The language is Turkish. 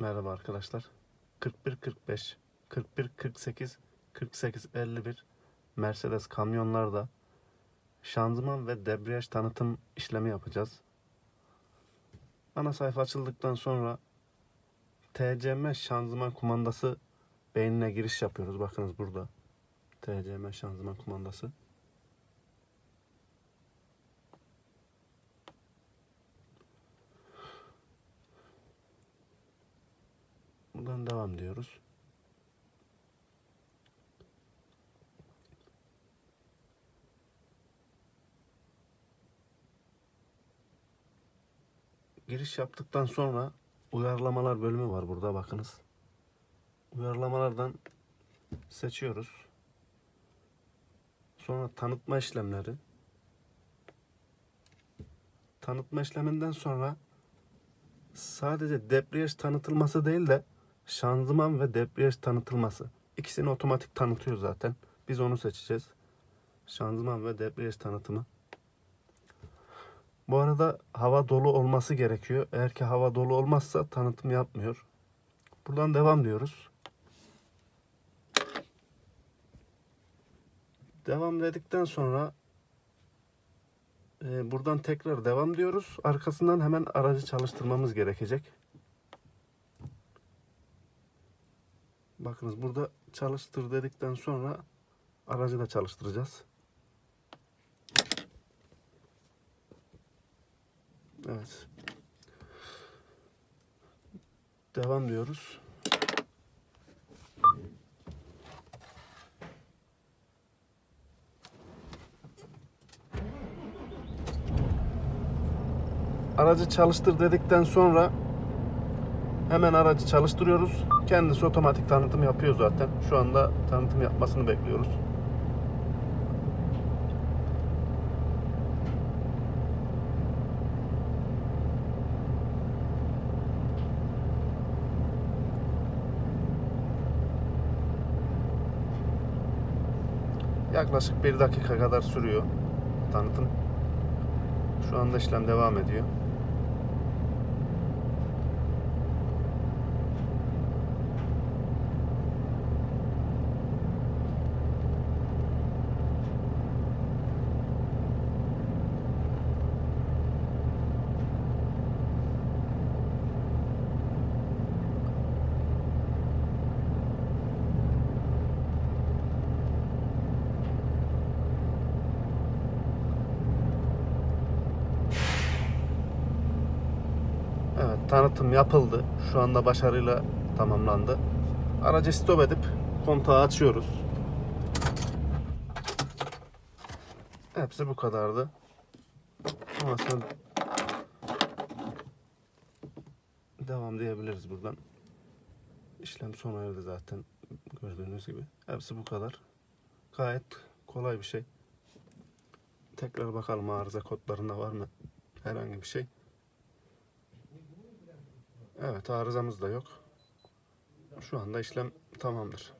Merhaba arkadaşlar. 41 45 41 48 48 51 Mercedes kamyonlarda şanzıman ve debriyaj tanıtım işlemi yapacağız. Ana sayfa açıldıktan sonra TCM şanzıman kumandası beynine giriş yapıyoruz. Bakınız burada. TCM şanzıman kumandası. Devam diyoruz. Giriş yaptıktan sonra uyarlamalar bölümü var burada bakınız. Uyarlamalardan seçiyoruz. Sonra tanıtma işlemleri. Tanıtma işleminden sonra sadece debriyaj tanıtılması değil de şanzıman ve debriyaj tanıtılması. İkisini otomatik tanıtıyor zaten. Biz onu seçeceğiz. Şanzıman ve debriyaj tanıtımı. Bu arada hava dolu olması gerekiyor. Eğer ki hava dolu olmazsa tanıtım yapmıyor. Buradan devam diyoruz. Devam dedikten sonra e, buradan tekrar devam diyoruz. Arkasından hemen aracı çalıştırmamız gerekecek. Bakınız burada çalıştır dedikten sonra aracı da çalıştıracağız. Evet. Devam diyoruz. Aracı çalıştır dedikten sonra hemen aracı çalıştırıyoruz. Kendisi otomatik tanıtım yapıyor zaten. Şu anda tanıtım yapmasını bekliyoruz. Yaklaşık bir dakika kadar sürüyor tanıtım. Şu anda işlem devam ediyor. Evet, tanıtım yapıldı. Şu anda başarıyla tamamlandı. Aracı stop edip kontağı açıyoruz. Hepsi bu kadardı. Sonrasında devam diyebiliriz buradan. İşlem sona erdi zaten gördüğünüz gibi. Hepsi bu kadar. Gayet kolay bir şey. Tekrar bakalım arıza kodlarında var mı herhangi bir şey. Evet arızamız da yok. Şu anda işlem tamamdır.